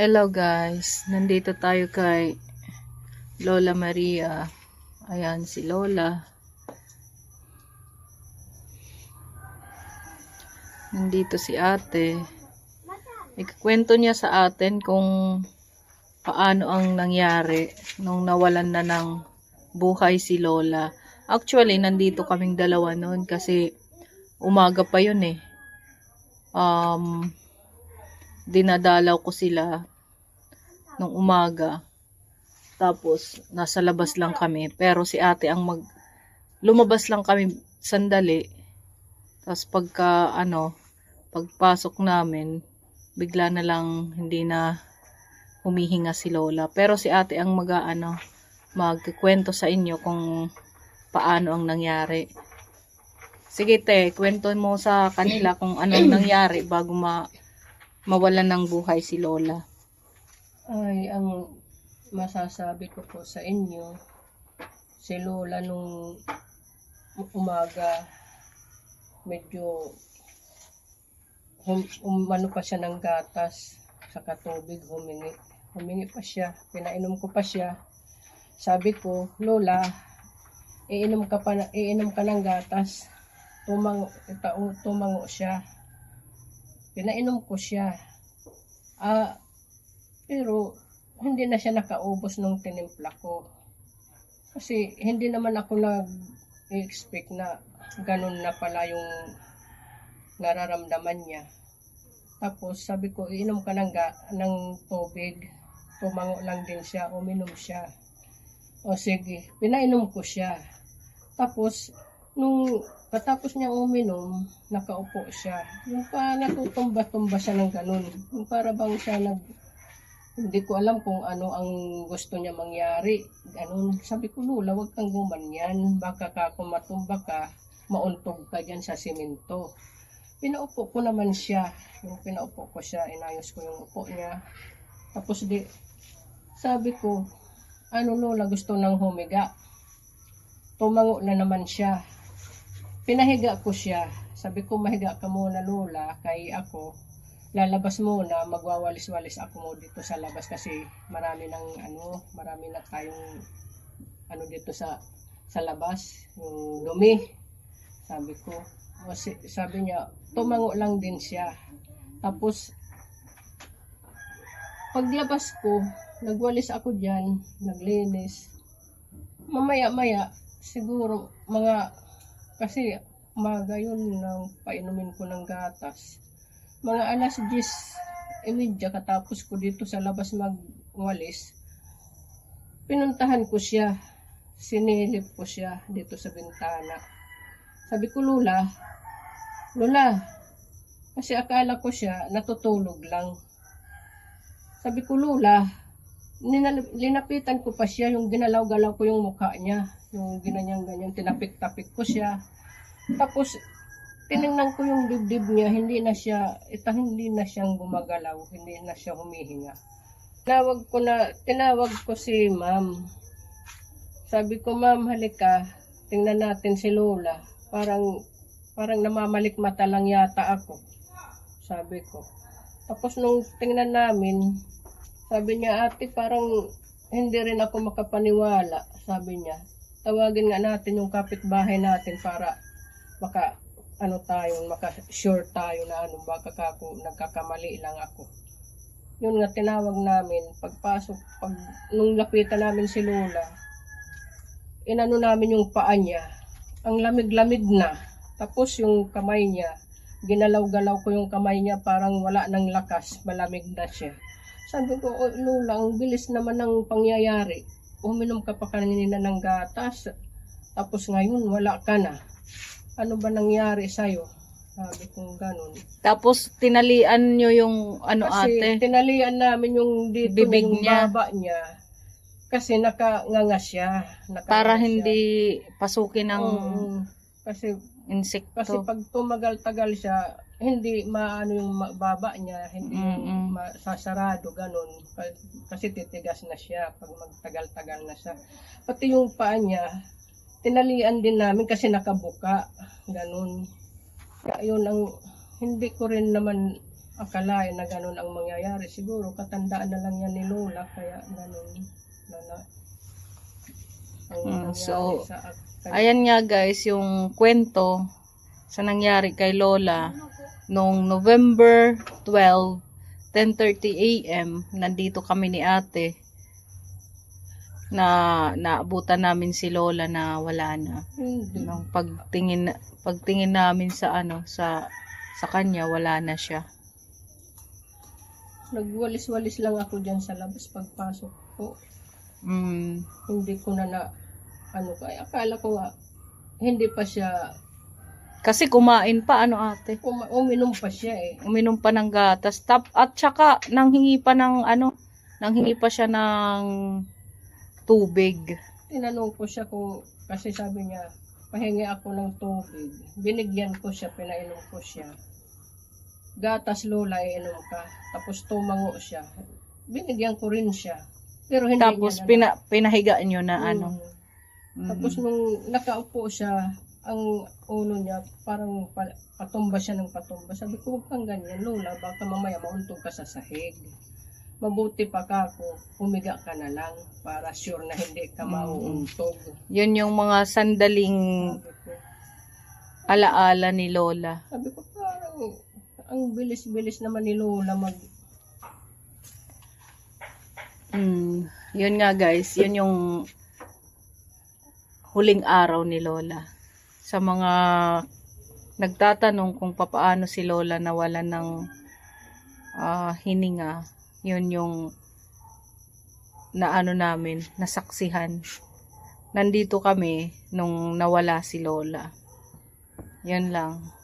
Hello guys, nandito tayo kay Lola Maria. Ayan si Lola. Nandito si ate. Ikukwento niya sa atin kung paano ang nangyari nung nawalan na ng buhay si Lola. Actually, nandito kaming dalawa noon kasi umaga pa yun eh. Um, dinadalaw ko sila nung umaga. Tapos, nasa labas lang kami. Pero si ate ang mag... Lumabas lang kami sandali. Tapos pagka, ano, pagpasok namin, bigla na lang hindi na humihinga si Lola. Pero si ate ang mag, ano, magkikwento sa inyo kung paano ang nangyari. Sige te, kwento mo sa kanila kung anong nangyari bago ma mawalan ng buhay si Lola. Ay, ang masasabi ko po sa inyo, si Lola nung umaga, medyo hum, umano pa siya ng gatas sa katubig, humingi. Humingi pa siya, pinainom ko pa siya. Sabi ko, Lola, iinom ka pa iinom ka ng gatas. Tumango, tumango siya. Pinainom ko siya. Ah, pero hindi na siya nakaubos nung tinimpla ko. Kasi hindi naman ako nag-expect na ganun na pala yung nararamdaman niya. Tapos sabi ko, iinom ka ng, ga- ng tubig. Tumango lang din siya, uminom siya. O sige, pinainom ko siya. Tapos, nung katapos niya uminom, nakaupo siya. Yung pa natutumba-tumba siya ng ganun. Yung para bang siya nag hindi ko alam kung ano ang gusto niya mangyari. Ganun. Sabi ko, Lula, wag kang gumanyan. Baka ka kung matumba ka, mauntog ka dyan sa simento. Pinaupo ko naman siya. Yung pinaupo ko siya, inayos ko yung upo niya. Tapos di, sabi ko, ano Lola, gusto nang humiga. Tumango na naman siya. Pinahiga ko siya. Sabi ko, mahiga ka muna Lola, kay ako, lalabas muna, magwawalis-walis ako mo dito sa labas kasi marami ng ano, marami na tayong ano dito sa sa labas, yung dumi. Sabi ko, o sabi niya, tumango lang din siya. Tapos, paglabas ko, nagwalis ako dyan, naglinis. Mamaya-maya, siguro, mga, kasi umaga yun nang painumin ko ng gatas mga alas 10 imidya katapos ko dito sa labas magwalis, pinuntahan ko siya. Sinilip ko siya dito sa bintana. Sabi ko, Lula, Lula, kasi akala ko siya natutulog lang. Sabi ko, Lula, linapitan ko pa siya, yung ginalaw-galaw ko yung mukha niya. Yung ginanyang-ganyan, tinapik-tapik ko siya. Tapos, tinignan ko yung dibdib niya, hindi na siya, ita hindi na siyang gumagalaw, hindi na siya humihinga. Tinawag ko na, tinawag ko si ma'am. Sabi ko, ma'am, halika, tingnan natin si Lola. Parang, parang namamalik mata lang yata ako. Sabi ko. Tapos nung tingnan namin, sabi niya, ate, parang hindi rin ako makapaniwala. Sabi niya, tawagin nga natin yung kapitbahay natin para maka ano tayo, maka-sure tayo na ano, baka kako, nagkakamali lang ako. Yun nga, tinawag namin, pagpasok, pag, nung lapitan namin si Lola, inano namin yung paa niya, ang lamig-lamig na, tapos yung kamay niya, ginalaw-galaw ko yung kamay niya, parang wala ng lakas, malamig na siya. Sabi ko, oh, Lola, ang bilis naman ng pangyayari. Uminom ka pa kanina ng gatas, tapos ngayon wala ka na ano ba nangyari sa'yo? Sabi kong ganun. Tapos tinalian nyo yung ano Kasi ate. tinalian namin yung dito Bibig yung niya. baba niya. Kasi nakanganga siya. Nakanganga Para siya. hindi pasukin ng Oo. kasi insekto. kasi pag tumagal-tagal siya, hindi maano yung baba niya, hindi Mm-mm. masasarado ganun. Ka- Kasi titigas na siya pag magtagal-tagal na siya. Pati yung paa niya, tinalian din namin kasi nakabuka. Ganun. Kaya yun ang hindi ko rin naman akalain na ganun ang mangyayari. Siguro katandaan na lang yan ni Lola kaya ganun na na Mm, nangyari so, sa Ayan nga guys, yung kwento sa nangyari kay Lola noong November 12, 10.30 a.m. Nandito kami ni ate na naabutan namin si Lola na wala na. Nung pagtingin pagtingin namin sa ano sa sa kanya wala na siya. Nagwalis-walis lang ako dyan sa labas pagpasok ko. Mm, Hindi ko na na ano kaya akala ko nga hindi pa siya kasi kumain pa ano ate. uma, uminom pa siya eh. Uminom pa ng gatas tap at saka nanghingi pa ng ano nanghingi pa siya ng tubig. Tinanong ko siya kung, kasi sabi niya, pahingi ako ng tubig. Binigyan ko siya, pinainom ko siya. Gatas lola, iinom ka. Tapos tumango siya. Binigyan ko rin siya. Pero hindi Tapos niya pina, pinahiga nyo na Mm. ano. Mm. Tapos nung nakaupo siya, ang ulo niya, parang pa- patumba siya ng patumba. Sabi ko, huwag kang ganyan, Lola. Baka mamaya mauntog ka sa sahig. Mabuti pa ka kung humiga ka na lang para sure na hindi ka Mm. mauuntog. Yun yung mga sandaling alaala ni Lola. Sabi ko parang ang bilis-bilis naman ni Lola mag Mm. Yun nga guys, yun yung huling araw ni Lola. Sa mga nagtatanong kung papaano si Lola nawala ng ah, hininga, yun yung naano namin, nasaksihan. Nandito kami nung nawala si Lola. Yun lang.